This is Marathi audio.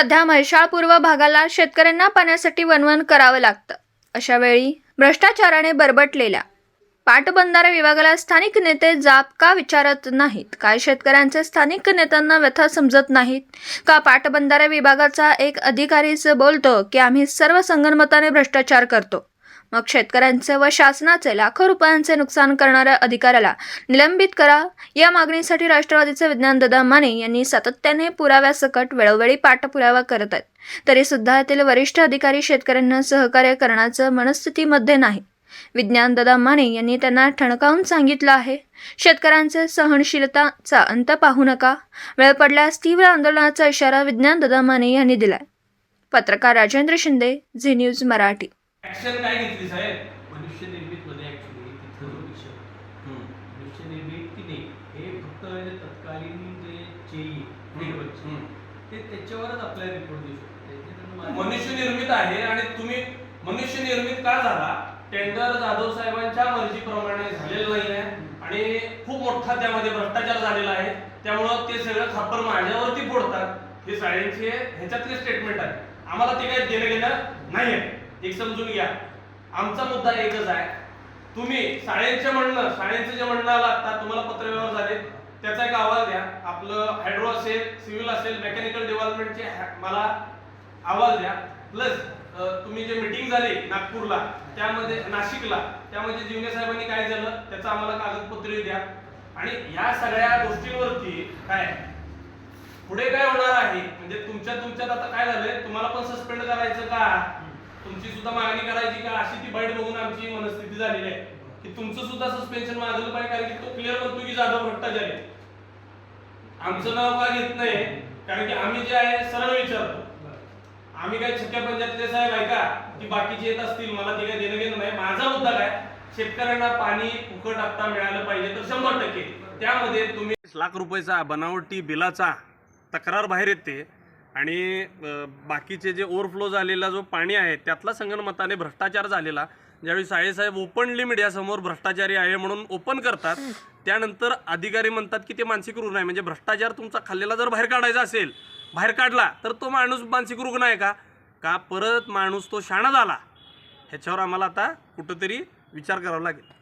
सध्या म्हैसाळ पूर्व भागाला शेतकऱ्यांना पाण्यासाठी वनवन करावं लागतं. अशा वेळी भ्रष्टाचाराने बरबटलेल्या पाटबंधारे विभागाला स्थानिक नेते जाब का विचारत नाहीत? काय शेतकऱ्यांचे स्थानिक नेत्यांना व्यथा समजत नाहीत? का पाटबंधारे विभागाचा एक अधिकारीच बोलतो की आम्ही सर्व संगनमताने भ्रष्टाचार करतो? मग शेतकऱ्यांचे व शासनाचे लाखो रुपयांचे नुकसान करणाऱ्या अधिकाऱ्याला निलंबित करा. या मागणीसाठी राष्ट्रवादीचे विज्ञानदादा माने यांनी सातत्याने पुराव्यासकट वेळोवेळी पाठपुरावा करत आहेत. तरी सुद्धा येथील वरिष्ठ अधिकारी शेतकऱ्यांना सहकार्य करण्याचं मनस्थितीमध्ये नाही. विज्ञानदादा माने यांनी त्यांना ठणकावून सांगितलं आहे. शेतकऱ्यांचे सहनशीलताचा अंत पाहू नका. वेळ पडल्यास तीव्र आंदोलनाचा इशारा विज्ञानदादा माने यांनी दिलाय. पत्रकार Rajendra Shinde Zee News Marathi. Action काय घेतली साहेब? मनुष्य निर्मित मध्ये ऍक्च्युली तिथं जो विषय. मनुष्य निर्मित की नाही हे फक्त म्हणजे तत्कालीन जे चेई. ते त्याच्यावरच आपल्याला रिपोर्ट देऊ शकतो मनुष्य निर्मित आहे आणि तुम्ही मनुष्य निर्मित का झाला? टेंडर जाधव साहेबांच्या मर्जीप्रमाणे झालेलं नाही आहे आणि खूप मोठा त्यामध्ये भ्रष्टाचार झालेला आहे. त्यामुळं ते सगळं खापर माझ्यावरती फोडतात. हे साडेंचे ह्याच्यातले स्टेटमेंट आहे आम्हाला ते काही देणं घेणं नाही आहे एक समजून घ्या. आमचा मुद्दा एकच आहे. तुम्ही शाळेचे म्हणणं साळ्यांचं जे म्हणणं आलं आता तुम्हाला पत्रव्यवहार झाले त्याचा एक अहवाल द्या. आपलं हायड्रो असेल सिव्हिल असेल मेकॅनिकल डेव्हलपमेंटचे मला अहवाल द्या. प्लस तुम्ही जे मीटिंग झाली नागपूरला त्यामध्ये नाशिकला त्यामध्ये जीवने साहेबांनी काय झालं त्याचं आम्हाला कागदपत्र द्या. आणि या सगळ्या गोष्टींवरती काय? पुढे काय होणार आहे? म्हणजे तुमच्या तुमच्यात आता काय झालंय? तुम्हाला पण सस्पेंड करायचं का? तुमची सुद्धा मागणी करायची का? अशी ती बाईट बघून आमची मनस्थिती झालेली आहे. की तुमचं सुद्धा सस्पेन्शन मागलं पाहिजे कारण की तो क्लिअर म्हणतो की जाधव भट्टाचार्य आमचं नाव का घेत नाही कारण की आम्ही जे आहे सरळ विचारतो. आम्ही काय छक्क्या पंचायतले साहेब आहे का? की बाकीचे येत असतील मला ते काय देणं घेणं नाही. माझा मुद्दा काय? शेतकऱ्यांना पाणी फुकट आता मिळालं पाहिजे तर शंभर टक्के. त्यामध्ये तुम्ही लाख रुपयाचा बनावटी बिलाचा तक्रार बाहेर येते. आणि बाकीचे जे ओव्हरफ्लो झालेला जो पाणी आहे त्यातला संगणमताने भ्रष्टाचार झालेला ज्यावेळी साहेब ओपनली मीडियासमोर भ्रष्टाचारी आहे म्हणून ओपन करतात त्यानंतर अधिकारी म्हणतात की ते मानसिक रुग्ण आहे. म्हणजे भ्रष्टाचार तुमचा खाल्लेला जर बाहेर काढायचा असेल बाहेर काढला तर तो माणूस मानसिक रुग्ण आहे का? का परत माणूस तो शाणा झाला? ह्याच्यावर आम्हाला आता कुठंतरी विचार करावा लागेल.